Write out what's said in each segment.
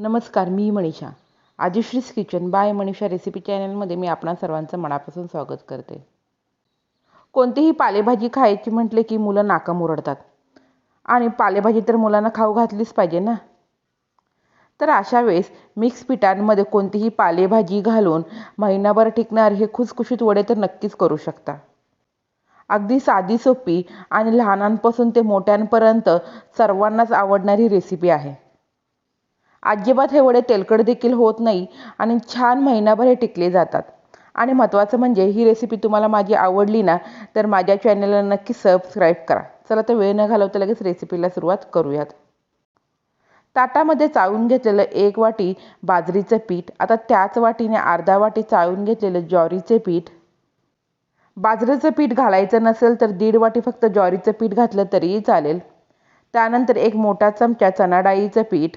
नमस्कार मी Manisha. Adishree's kitchen by Manisha recipe चॅनलमध्ये मी आपणा सर्वांचं मनापासून स्वागत करते. कोणतीही पालेभाजी खायची म्हटले की मुलं नाका मुरडतात. आणि पालेभाजी तर मुलांना खाऊ घातलीच पाहिजे ना? तर अशा वेळेस मिक्स पिठांमध्ये कोणतीही पालेभाजी घालून महिनाभर टिकणार हे खुसखुशीत वडे तर नक्कीच करू शकता. अगदी साधी सोपी आणि लहानांपासून ते मोठ्यांपर्यंत सर्वांनाच आवडणारी रेसिपी आहे. अजिबात हे वडे तेलकट देखील होत नाही आणि छान महिनाभर हे टिकले जातात. आणि महत्त्वाचं म्हणजे ही रेसिपी तुम्हाला माझी आवडली ना तर माझ्या चॅनलला नक्की सबस्क्राईब करा. चला तर वेळ न घालवता लगेच रेसिपीला सुरुवात करूयात. ताटामध्ये चाळून घेतलेलं एक वाटी बाजरीचं पीठ आता त्याच वाटीने अर्धा वाटी चाळून घेतलेलं ज्वारीचे पीठ. बाजरीचं पीठ घालायचं नसेल तर दीड वाटी फक्त ज्वारीचं पीठ घातलं तरीही चालेल. त्यानंतर एक मोठा चमचा चणाडाळीचं पीठ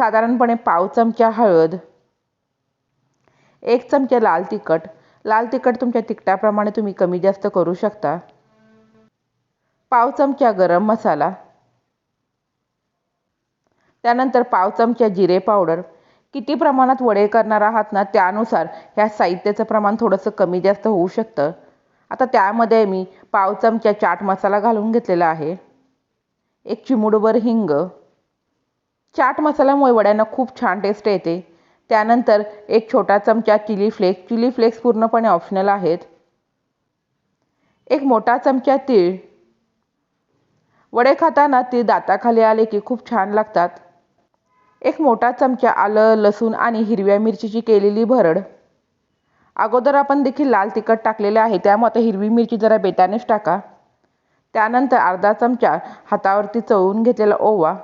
साधारणपणे पाव चमचा हळद एक चमचा लाल तिखट. लाल तिखट तुमच्या तिखटाप्रमाणे तुम्ही कमी जास्त करू शकता. पाव चमचा गरम मसाला. त्यानंतर पाव चमचा जिरे पावडर. किती प्रमाणात वडे करणार आहात ना त्यानुसार ह्या साहित्याचं प्रमाण थोडंसं कमी जास्त होऊ शकतं. आता त्यामध्ये मी पाव चमचा चाट मसाला घालून घेतलेला आहे. एक चिमुडभर हिंग. चाट मसाल्यामुळे वड्यांना खूप छान टेस्ट येते. त्यानंतर एक छोटा चमचा चिली फ्लेक्स. चिली फ्लेक्स पूर्णपणे ऑप्शनल आहेत. एक मोठा चमचा तीळ. वडे खाताना तीळ दाताखाली आले की खूप छान लागतात. एक मोठा चमचा आलं लसूण आणि हिरव्या मिरचीची केलेली भरड. अगोदर आपण देखील लाल तिखट टाकलेले आहे त्यामुळे हिरवी मिरची जरा बेतानेच टाका. त्यानंतर अर्धा चमचा हातावरती चवून घेतलेला ओवा.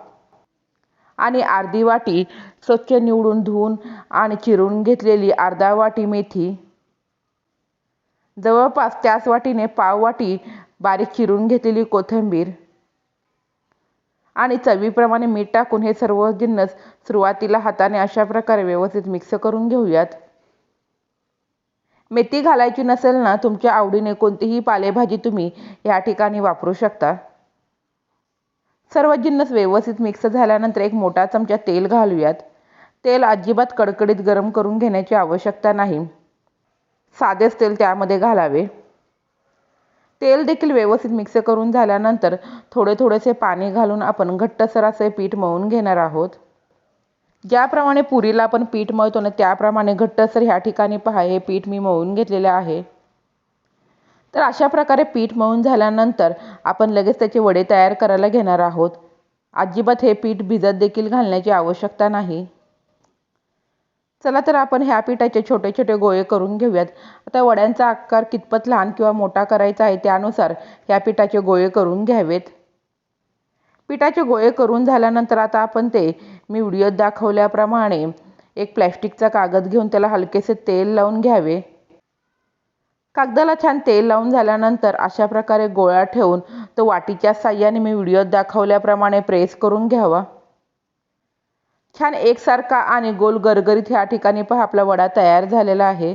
आणि अर्धी वाटी स्वच्छ निवडून धुवून आणि चिरून घेतलेली अर्धा वाटी मेथी. जवळपास त्याच वाटीने पाव वाटी बारीक चिरून घेतलेली कोथिंबीर. आणि चवीप्रमाणे मीठ टाकून हे सर्व जिन्नस सुरुवातीला हाताने अशा प्रकारे व्यवस्थित मिक्स करून घेऊयात. मेथी घालायची नसेल ना तुमच्या आवडीने कोणतीही पालेभाजी तुम्ही या ठिकाणी वापरू शकता. सर्व जिन्नस व्यवस्थित मिक्स झाल्यानंतर एक मोठा चमचा तेल घालूयात. तेल अजिबात कडकडीत गरम करून घेण्याची आवश्यकता नाही. साधेच तेल त्यामध्ये घालावे. तेल देखील व्यवस्थित मिक्स करून झाल्यानंतर थोडे थोडेसे पाणी घालून आपण घट्टसर असे पीठ मळून घेणार आहोत. ज्याप्रमाणे पुरीला आपण पीठ मळतो ना त्याप्रमाणे घट्टसर ह्या ठिकाणी पहा हे पीठ मी मळून घेतलेले आहे. तर अशा प्रकारे पीठ मळून झाल्यानंतर आपण लगेच त्याचे वडे तयार करायला घेणार आहोत. अजिबात हे पीठ भिजत देखील घालण्याची आवश्यकता नाही. चला तर आपण ह्या पिठाचे छोटे छोटे गोळे करून घेऊयात. आता वड्यांचा आकार कितपत लहान किंवा मोठा करायचा आहे त्यानुसार ह्या पिठाचे गोळे करून घ्यावेत. पिठाचे गोळे करून झाल्यानंतर आता आपण ते मी व्हिडिओत दाखवल्याप्रमाणे एक प्लॅस्टिकचा कागद घेऊन त्याला हलकेसे तेल लावून घ्यावे. कागदाला छान तेल लावून झाल्यानंतर अशा प्रकारे गोळा ठेवून तो वाटीच्या साह्याने मी व्हिडिओत दाखवल्याप्रमाणे प्रेस करून घ्यावा. छान एकसारखा आणि गोल गरगरीत ह्या ठिकाणी पहा आपला वडा तयार झालेला आहे.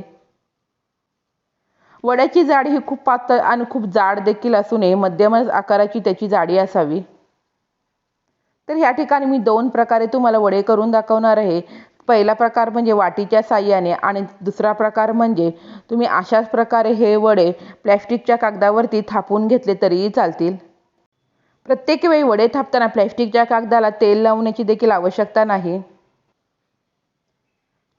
वड्याची जाडी ही खूप पातळ आणि खूप जाड देखील असू नये मध्यमच आकाराची त्याची जाडी असावी. तर ह्या ठिकाणी मी दोन प्रकारे तुम्हाला वडे करून दाखवणार आहे. पहिला प्रकार म्हणजे वाटीच्या साह्याने आणि दुसरा प्रकार म्हणजे तुम्ही अशाच प्रकारे हे वडे प्लॅस्टिकच्या कागदावरती थापून घेतले तरीही चालतील. प्रत्येक वेळी वडे थापताना प्लॅस्टिकच्या कागदाला तेल लावण्याची देखील आवश्यकता नाही.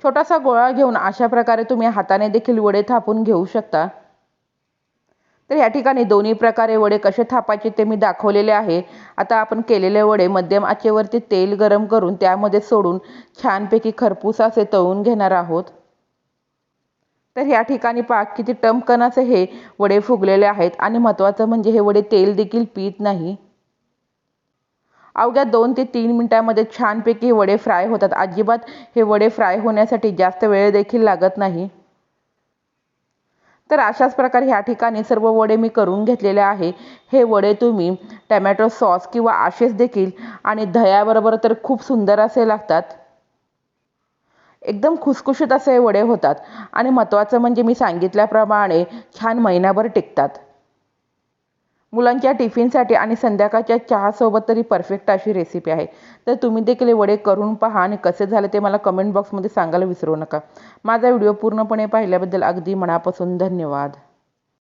छोटासा गोळा घेऊन अशा प्रकारे तुम्ही हाताने देखील वडे थापून घेऊ शकता. तर ह्या ठिकाणी दोन्ही प्रकारे वडे कसे थापायचे ते मी दाखवलेले आहे. आता आपण केलेले वडे मध्यम आचेवरती तेल गरम करून त्यामध्ये सोडून छानपैकी खरपूस असे तळून घेणार आहोत. तर ह्या ठिकाणी पाक किती टमकनाचे हे वडे फुगलेले आहेत आणि महत्त्वाचं म्हणजे हे वडे तेल देखील पित नाही. अवघ्या दोन ते तीन मिनिटांमध्ये छानपैकी वडे फ्राय होतात. अजिबात हे वडे फ्राय होण्यासाठी जास्त वेळ देखील लागत नाही. तर अशाच प्रकारे ह्या ठिकाणी सर्व वडे मी करून घेतलेले आहे. हे वडे तुम्ही टमॅटो सॉस किंवा आशेस देखील आणि दह्याबरोबर तर खूप सुंदर असे लागतात. एकदम खुसखुशीत असे वडे होतात. आणि महत्त्वाचं म्हणजे मी सांगितल्याप्रमाणे छान महिनाभर टिकतात. मुलांच्या टिफिनसाठी आणि संध्याकाळच्या चहासोबत तरी परफेक्ट अशी रेसिपी आहे. तर तुम्ही देखील हे वडे करून पहा आणि कसे झाले ते मला कमेंट बॉक्समध्ये सांगायला विसरू नका. माझा व्हिडिओ पूर्णपणे पाहिल्याबद्दल अगदी मनापासून धन्यवाद.